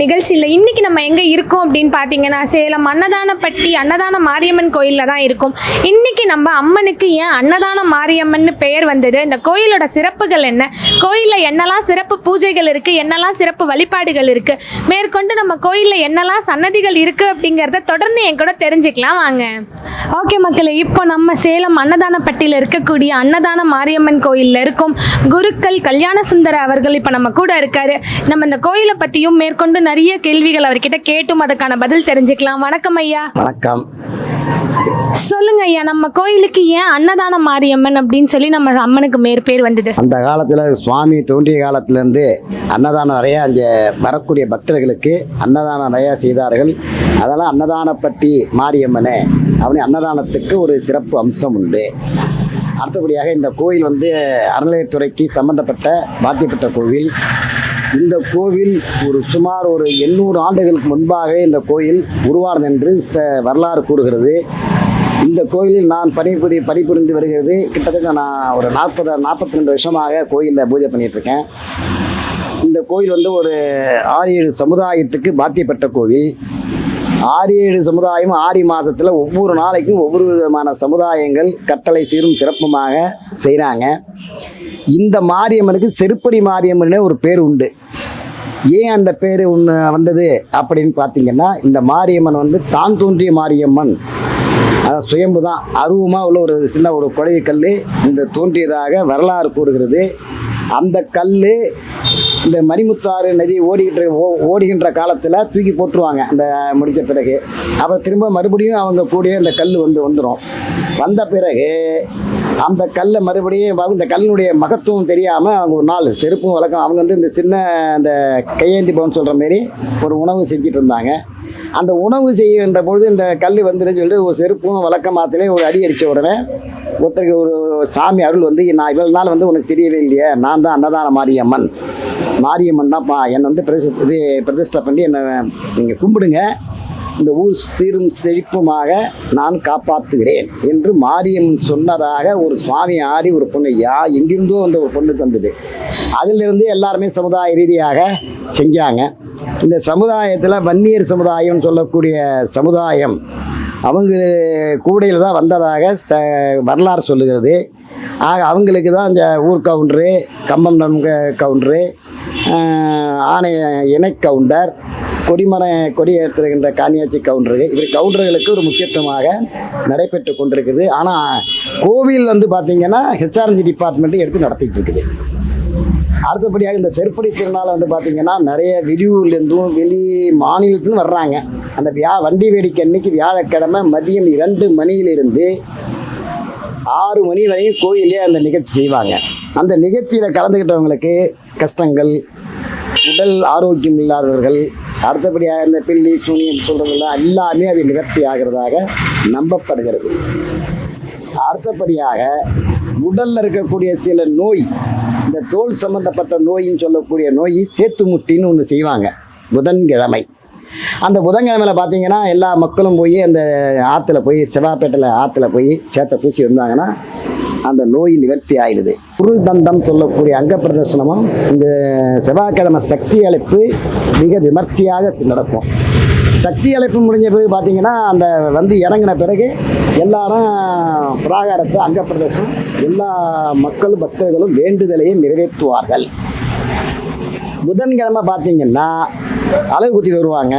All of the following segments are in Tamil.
நிகழ்ச்சியில் இன்றைக்கி நம்ம எங்கே இருக்கோம் அப்படின்னு பார்த்தீங்கன்னா சேலம் அன்னதானப்பட்டி அன்னதான மாரியம்மன் கோயிலில் தான் இருக்கும். இன்றைக்கி நம்ம அம்மனுக்கு ஏன் அன்னதான மாரியம்மன் பெயர் வந்தது? இந்த கோயிலோட சிறப்புகள் என்ன? கோயிலில் என்னெல்லாம் சிறப்பு பூஜைகள் இருக்குது என்னெல்லாம் சிறப்பு வழிபாடுகள் இருக்குது மேற்கொண்டு நம்ம கோயிலில் என்னெல்லாம் சன்னதிகள் இருக்குது அப்படிங்கிறத தொடர்ந்து என் கூட தெரிஞ்சுக்கலாம் வாங்க. ஓகே மக்களே இப்போ நம்ம சேலம் அன்னதானப்பட்டியில் இருக்கக்கூடிய அன்னதான மாரியம்மன் கோயிலில் இருக்கும் குருக்கள் கல்யாண சுந்தர அவர்கள் இப்போ நம்ம கூட இருக்காரு. நம்ம இந்த கோயிலை பற்றியும் மேற்கொண்டு நிறைய கேள்விகள் அவர்கிட்ட கேட்டும் அதுக்கான பதில் தெரிஞ்சுக்கலாம். வணக்கம் ஐயா. வணக்கம். சொல்லுங்க ஐயா நம்ம கோயிலுக்கு ஏன் அன்னதான மாரியம்மன் அப்படின்னு சொல்லி நம்ம அம்மனுக்கு மேற்பேர் வந்தது? அந்த காலத்தில் சுவாமி தோன்றிய காலத்திலேருந்து அன்னதானம் நிறையா அங்கே வரக்கூடிய பக்தர்களுக்கு அன்னதானம் நிறையா செய்தார்கள். அதெல்லாம் அன்னதானப்பட்டி மாரியம்மனே அப்படி அன்னதானத்துக்கு ஒரு சிறப்பு அம்சம் உண்டு. அடுத்தபடியாக இந்த கோயில் வந்து அறநிலையத்துறைக்கு சம்பந்தப்பட்ட பாத்தியப்பட்ட கோவில். இந்த கோவில் ஒரு சுமார் ஒரு எண்ணூறு ஆண்டுகளுக்கு முன்பாக இந்த கோயில் உருவானது என்று ச வரலாறு கூறுகிறது. இந்த கோயிலில் நான் பணிபுரி பணிபுரிந்து வருகிறது. கிட்டத்தட்ட நான் ஒரு நாற்பது நாற்பத்தி ரெண்டு வருஷமாக கோயிலில் பூஜை பண்ணிகிட்ருக்கேன் இருக்கேன் இந்த கோயில் வந்து ஒரு ஆறு ஏழு சமுதாயத்துக்கு பாத்தியப்பட்ட கோவில். ஆறு ஏழு சமுதாயம் ஆடி மாதத்தில் ஒவ்வொரு நாளைக்கும் ஒவ்வொரு விதமான சமுதாயங்கள் கட்டளை சீரும் சிறப்புமாக செய்கிறாங்க இந்த மாரியம்மனுக்கு செருப்படி மாரியம்மனே ஒரு பேர் உண்டு. ஏன் அந்த பேர் ஒன்று வந்தது அப்படின்னு பார்த்தீங்கன்னா இந்த மாரியம்மன் வந்து தான் தோன்றிய மாரியம்மன். அஹ் சுயம்பு தான். அருவமாக உள்ள ஒரு சின்ன ஒரு குழைய கல் இந்த தோன்றியதாக வரலாறு கூறுகிறது. அந்த கல் இந்த மணிமுத்தாறு நதி ஓடிக்கிட்டு ஓ- ஓடுகின்ற காலத்தில் தூக்கி போட்டுருவாங்க. அந்த முடித்த பிறகு. அப்புறம் திரும்ப மறுபடியும் அவங்க கூடிய அந்த கல் வந்து வந்துடும் வந்த பிறகு அந்த கல்லை மறுபடியும் இந்த கல்லினுடைய மகத்துவம் தெரியாமல் அவங்க ஒரு நாள் செருப்பும் வழக்கம் அவங்க வந்து இந்த சின்ன அந்த கையேந்தி பவன் சொல்கிற மாரி ஒரு உணவு செஞ்சுட்டு இருந்தாங்க. அந்த உணவு செய்கின்ற பொழுது இந்த கல் வந்துன்னு சொல்லிட்டு ஒரு செருப்பும் வழக்கமாத்திலே ஒரு அடி அடித்த உடனே ஒருத்தருக்கு ஒரு சாமி அருள் வந்து நான் இவ்வளோ நாள் வந்து உனக்கு தெரியவே இல்லையே. நான் தான் அன்னதான மாரியம்மன். மாரியம்மன் தான்ப்பா என்னை வந்து பிரதி இது பிரதிஷ்டை பண்ணி என்னை நீங்கள் கும்பிடுங்க. இந்த ஊர் சீரும் செழிப்புமாக நான் காப்பாற்றுகிறேன் என்று மாரியம்மன் சொன்னதாக ஒரு சுவாமி ஆடி ஒரு பொண்ணு யா எங்கிருந்தோ அந்த ஒரு பொண்ணுக்கு வந்தது. அதிலிருந்து எல்லாருமே சமுதாய ரீதியாக செஞ்சாங்க. இந்த சமுதாயத்தில் வன்னியர் சமுதாயம் சொல்லக்கூடிய சமுதாயம் அவங்க கூடையில் தான் வந்ததாக ச வரலாறு சொல்லுகிறது. ஆக அவங்களுக்கு தான் இந்த ஊர் கவுண்டரு கம்பம் நன்க கவுண்டரு ஆணைய இணை கவுண்டர் கொடிமர கொடியேற்றுகின்ற காணியாட்சி கவுண்டரு இப்படி கவுண்டர்களுக்கு ஒரு முக்கியத்துவமாக நடைபெற்று கொண்டிருக்குது. ஆனால் கோவில் வந்து பார்த்திங்கன்னா ஹெச்ஆர்என்சி டிபார்ட்மெண்ட்டு எடுத்து நடத்திட்டு இருக்குது. அடுத்தபடியாக இந்த செருப்படி திருநாள் வந்து பார்த்திங்கன்னா நிறைய வெளியூர்லேருந்தும் வெளி மாநிலத்துலேருந்து வர்றாங்க. அந்த வியா வண்டி வேடிக்கை அன்னைக்கு வியாழக்கிழமை மதியம் இரண்டு மணியிலிருந்து ஆறு மணி வரையும் கோயிலே அந்த நிகழ்ச்சி செய்வாங்க. அந்த நிகழ்ச்சியில் கலந்துக்கிட்டவங்களுக்கு கஷ்டங்கள் உடல் ஆரோக்கியம் இல்லாதவர்கள் அடுத்தபடியாக இந்த பில்லி சூனியம் சொல்கிறதெல்லாம் எல்லாமே அது நிவர்த்தி ஆகிறதாக நம்பப்படுகிறது. அடுத்தபடியாக உடலில் இருக்கக்கூடிய சில நோய் இந்த தோல் சம்பந்தப்பட்ட நோயின்னு சொல்லக்கூடிய நோய் சேத்து முட்டின்னு ஒன்று செய்வாங்க. புதன்கிழமை. அந்த புதன்கிழமையில் பார்த்தீங்கன்னா எல்லா மக்களும் போய் அந்த ஆற்றுல போய் செவ்வாப்பேட்டையில் ஆற்றுல போய் சேத்த பூசி வந்தாங்கன்னா அந்த நோய் நிவர்த்தி ஆயிடுது. குருள் தந்தம் சொல்லக்கூடிய அங்க பிரதர்சனமும் இந்த செவ்வாய்க்கிழமை சக்தி அழைப்பு மிக விமர்சையாக நடக்கும். சக்தி அழைப்பு முடிஞ்ச பிறகு பார்த்தீங்கன்னா அந்த வந்து இறங்கின பிறகு எல்லாரும் பிராகாரத்தை அங்க பிரதேசம் எல்லா மக்களும் பக்தர்களும் வேண்டுதலையும் நிறைவேற்றுவார்கள். புதன்கிழமை பார்த்தீங்கன்னா அழகு குத்திட்டு வருவாங்க.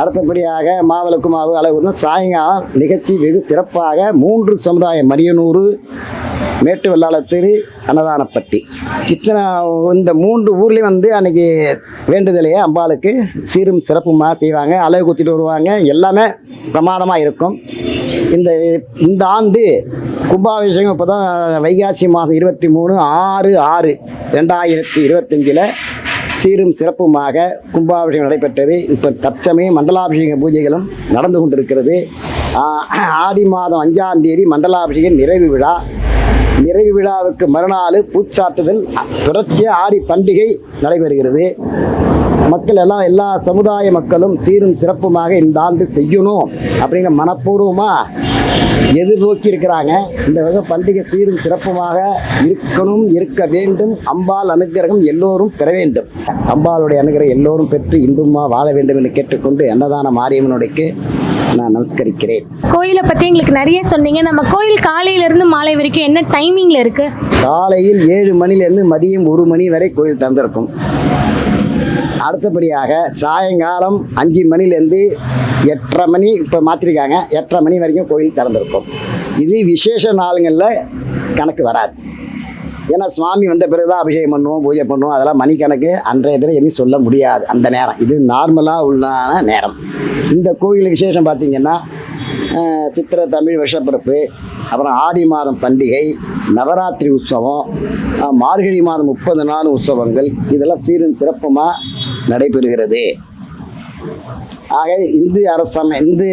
அடுத்தபடியாக மாவிளக்கு மாவு அழகு சாயங்காலம் நிகழ்ச்சி வெகு சிறப்பாக மூன்று சமுதாயம் மரியனூர் மேட்டு வெள்ளாளத்தெரு அன்னதானப்பட்டி. இத்தனை இந்த மூன்று ஊர்லேயும் வந்து அன்னைக்கு வேண்டுதலையே அம்பாளுக்கு. சீரும் சிறப்புமாக செய்வாங்க அழகு குத்திட்டு வருவாங்க எல்லாமே பிரமாதமாக இருக்கும். இந்த இந்த ஆண்டு கும்பாபிஷேகம் இப்போ தான் வைகாசி மாதம் இருபத்தி மூணு ஆறு ஆறு ரெண்டாயிரத்தி இருபத்தஞ்சில் சீரும் சிறப்புமாக கும்பாபிஷேகம் நடைபெற்றது. இப்போ தற்சமயம் மண்டலாபிஷேக பூஜைகளும் நடந்து கொண்டிருக்கிறது. ஆடி மாதம் அஞ்சாம் தேதி மண்டலாபிஷேகம் நிறைவு விழா. நிறைவு விழாவுக்கு மறுநாள் பூச்சாட்டுதல் தொடர்ச்சியாக ஆடி பண்டிகை நடைபெறுகிறது. மக்கள் எல்லாம் எல்லா சமுதாய மக்களும் சீரும் சிறப்புமாக இந்த ஆண்டு செய்யணும் அப்படிங்கிற மனப்பூர்வமாக எதிர்நோக்கி இருக்கிறாங்க. இந்த வகை பண்டிகை சீரும் சிறப்புமாக இருக்கணும் இருக்க வேண்டும். அம்பாள் அனுக்கிரகம் எல்லோரும் பெற வேண்டும். அம்பாளுடைய அனுகிரகம் எல்லோரும் பெற்று இன்பமாக வாழ வேண்டும் என்று கேட்டுக்கொண்டு அன்னதான மாரியம்மனுடைக்கு நான் நமஸ்கரிக்கிறேன். கோயிலை பற்றி எங்களுக்கு நிறைய சொன்னீங்க. நம்ம கோயில் காலையிலேருந்து மாலை வரைக்கும் என்ன டைமிங்கில் இருக்குது காலையில் ஏழு மணிலேருந்து மதியம் ஒரு மணி வரை கோயில் திறந்திருக்கும். அடுத்தபடியாக சாயங்காலம் அஞ்சு மணிலேருந்து எட்டரை மணி இப்போ மாற்றிருக்காங்க எட்டரை மணி வரைக்கும் கோயில் திறந்திருக்கும். இது விசேஷ நாளுங்களில் கணக்கு வராது. ஏன்னா சுவாமி வந்த பிறகு தான் அபிஷேகம் பண்ணுவோம் பூஜை பண்ணுவோம். அதெல்லாம் மணிக்கணக்கு அன்றைய தினம் எதுவும் சொல்ல முடியாது. அந்த நேரம். இது நார்மலாக உள்ளான நேரம். இந்த கோயில் விசேஷம் பார்த்திங்கன்னா சித்திரை தமிழ் வருஷப்பிறப்பு அப்புறம் ஆடி மாதம் பண்டிகை நவராத்திரி உற்சவம் மார்கழி மாதம் முப்பது நாள் உற்சவங்கள் இதெல்லாம் சீரும் சிறப்புமாக நடைபெறுகிறது. ஆக இந்து அரசம இந்து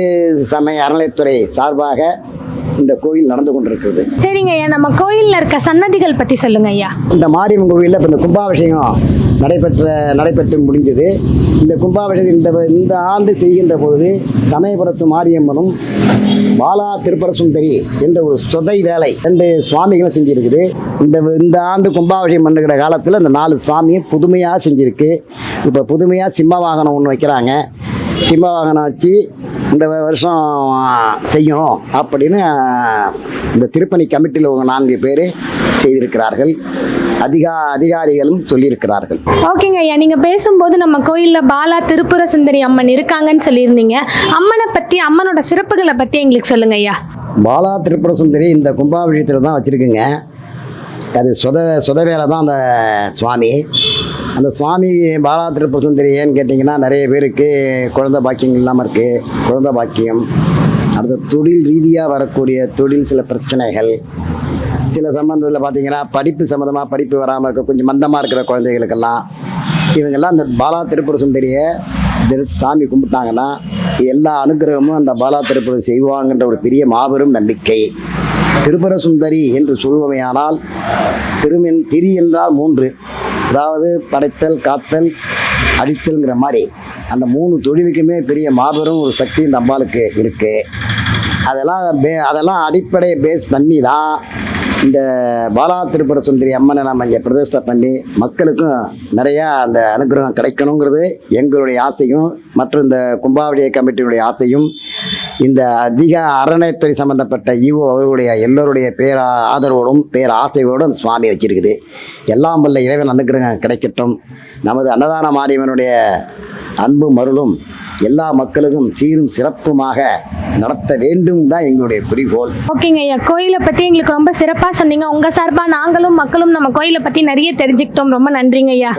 சமய அறநிலைத்துறை சார்பாக இந்த கோயில் நடந்து கொண்டிருக்கிறது. சரிங்க ஐயா நம்ம கோயிலில் இருக்க சன்னதிகள் பற்றி சொல்லுங்க ஐயா. இந்த மாரியம்மன் கோவிலில் இப்போ இந்த கும்பாபிஷேகம் நடைபெற்ற நடைபெற்று முடிந்தது இந்த கும்பாபிஷேகம் இந்த இந்த ஆண்டு செய்கின்ற பொழுது சமயபுரத்து மாரியம்மனும் பாலா திருப்பர சுந்தரி என்ற ஒரு சொதை வேலை ரெண்டு சுவாமிகளும் செஞ்சிருக்குது. இந்த இந்த ஆண்டு கும்பாபிஷேகம் பண்ணுகிற காலத்தில் இந்த நாலு சாமியும் புதுமையாக செஞ்சிருக்கு. இப்போ புதுமையாக சிம்ம வாகனம் ஒன்று வைக்கிறாங்க. சிம்ம வாகனம் வச்சு இந்த வருஷம் செய்யணும் அப்படின்னு இந்த திருப்பணி கமிட்டியில் உங்கள் நான்கு பேர் செய்திருக்கிறார்கள். அதிகா அதிகாரிகளும் சொல்லியிருக்கிறார்கள். ஓகேங்க ஐயா நீங்கள் பேசும்போது நம்ம கோயிலில் பாலா திருப்புர சுந்தரி அம்மன் இருக்காங்கன்னு சொல்லியிருந்தீங்க. அம்மனை பற்றி அம்மனோட சிறப்புகளை பற்றி எங்களுக்கு சொல்லுங்க ஐயா. பாலா திரிபுர சுந்தரி இந்த கும்பாபிஷேகத்தில் தான் வச்சுருக்குங்க. அது சொத சொத வேலை தான் அந்த சுவாமி. அந்த சுவாமி பாலா திரிபுர ஏன்னு கேட்டிங்கன்னா நிறைய பேருக்கு குழந்தை பாக்கியம் இல்லாமல் இருக்குது குழந்த பாக்கியம். அடுத்த தொழில் ரீதியாக வரக்கூடிய தொழில் சில பிரச்சனைகள். சில சம்பந்தத்தில் பார்த்தீங்கன்னா படிப்பு சம்மந்தமாக படிப்பு வராமல் இருக்க கொஞ்சம் மந்தமாக இருக்கிற குழந்தைகளுக்கெல்லாம் இவங்கெல்லாம் அந்த பாலா திருப்புர சுந்தரியை சாமி கும்பிட்டாங்கன்னா எல்லா அனுக்கிரகமும் அந்த பாலா திருப்புர செய்வாங்கன்ற ஒரு பெரிய மாபெரும் நம்பிக்கை. திருப்புர சுந்தரி என்று சொல்வமையானால் திருமென் திரி என்றால் மூன்று. அதாவது படைத்தல் காத்தல் அடித்தல்ங்கிற மாதிரி அந்த மூணு தொழிலுக்குமே பெரிய மாபெரும் ஒரு சக்தி இந்த அம்பாளுக்கு இருக்குது அதெல்லாம் பே அதெல்லாம் அடிப்படையை பேஸ் பண்ணி தான் இந்த பாலா திருப்பர சுந்தரி அம்மனை நம்ம இங்கே பிரதிஷ்டை பண்ணி மக்களுக்கும் நிறையா அந்த அனுகிரகம் கிடைக்கணுங்கிறது எங்களுடைய ஆசையும் மற்றும் இந்த கும்பாவளிய கமிட்டியுடைய ஆசையும் இந்த அதிக அறநிலைத்துறை சம்பந்தப்பட்ட ஈவோ அவர்களுடைய எல்லோருடைய பேர ஆதரவோடும் பேர ஆசையோடும் அந்த சுவாமி வச்சிருக்குது. எல்லாம் வல்ல இறைவன் அனுகிரகம் கிடைக்கட்டும். நமது அன்னதான மாரியம்மனுடைய அன்பு மருளும் எல்லா மக்களுக்கும் சீரும் சிறப்புமாக நடத்த வேண்டும் தான் எங்களுடைய குறிக்கோள். ஓகேங்க ஐயா. கோயிலை பற்றி எங்களுக்கு ரொம்ப சிறப்பாக சொன்னீங்க. உங்கள் சார்பாக நாங்களும் மக்களும் நம்ம கோயிலை பற்றி நிறைய தெரிஞ்சுக்கிட்டோம். ரொம்ப நன்றிங்க ஐயா.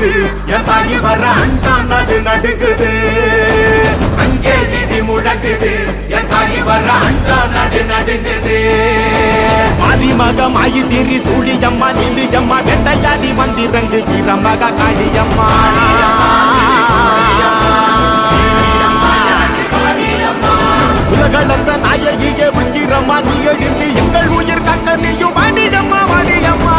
நடுங்குது என் தாயி வர அண்டான் அது நடுங்குது. அங்கே நிதி முடங்குது என் தாயி வர அண்டான் அது நடுங்குது. மதிமகம் ஆயி திரி சூழியம்மா நிதியம்மா வெட்டையாடி வந்திறங்கு இரமக காளியம்மா. உலகளந்த நாயகியே வங்கிரம்மா நீ எங்கள் உயிர் கக்க நீயும் வாணியம்மா வாணியம்மா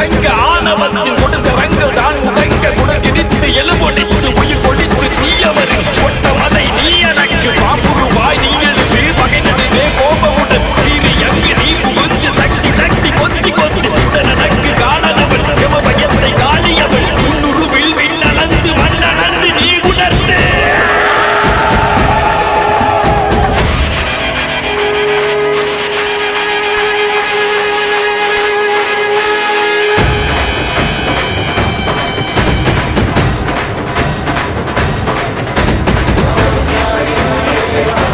தங்க ஆணவத்தின் Thanks.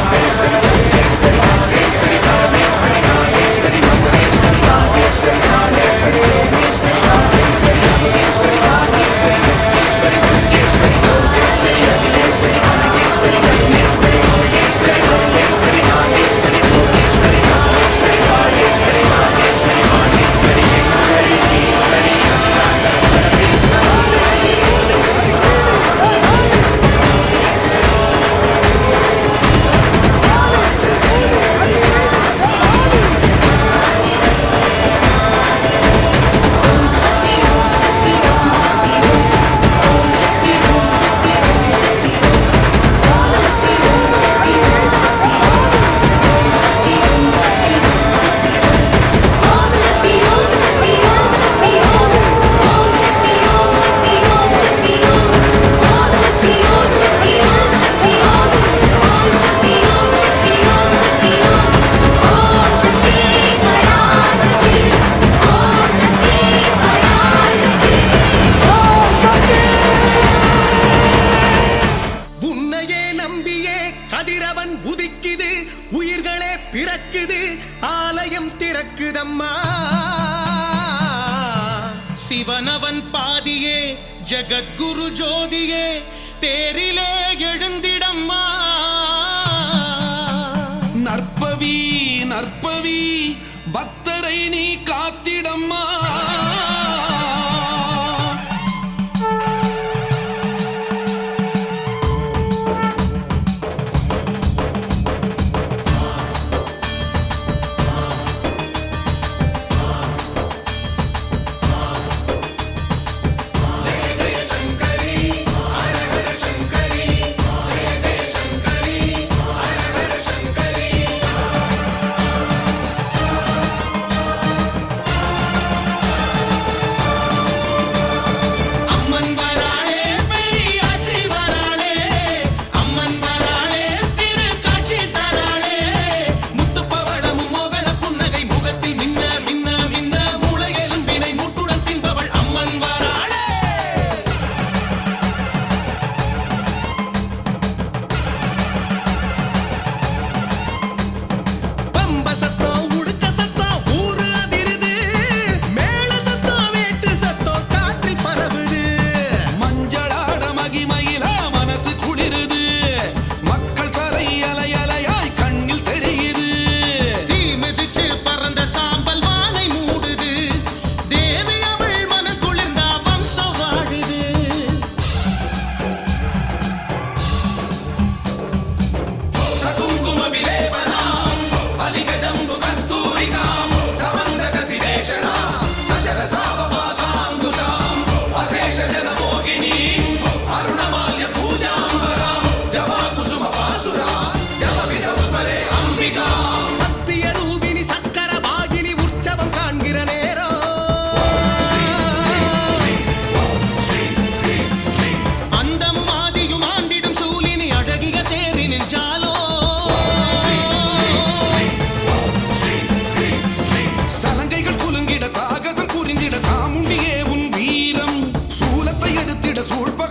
യുടെ സൂഴ്പ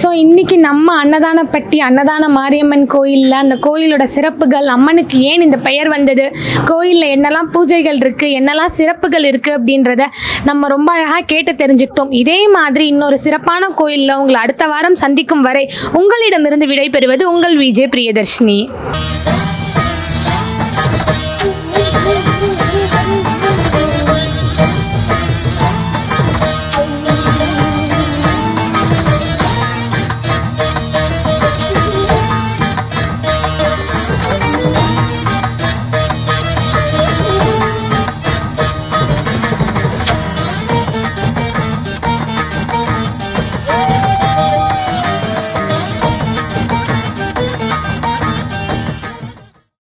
ஸோ இன்னைக்கு நம்ம அன்னதானப்பட்டி அன்னதான மாரியம்மன் கோயிலில் அந்த கோயிலோட சிறப்புகள் அம்மனுக்கு ஏன் இந்த பெயர் வந்தது? கோயிலில் என்னெல்லாம் பூஜைகள் இருக்குது என்னெல்லாம் சிறப்புகள் இருக்குது அப்படின்றத நம்ம ரொம்ப அழகாக கேட்டு தெரிஞ்சுக்கிட்டோம். இதே மாதிரி இன்னொரு சிறப்பான கோயிலில் உங்களை அடுத்த வாரம் சந்திக்கும் வரை உங்களிடமிருந்து விடைபெறுவது உங்கள் விஜய் பிரியதர்ஷினி.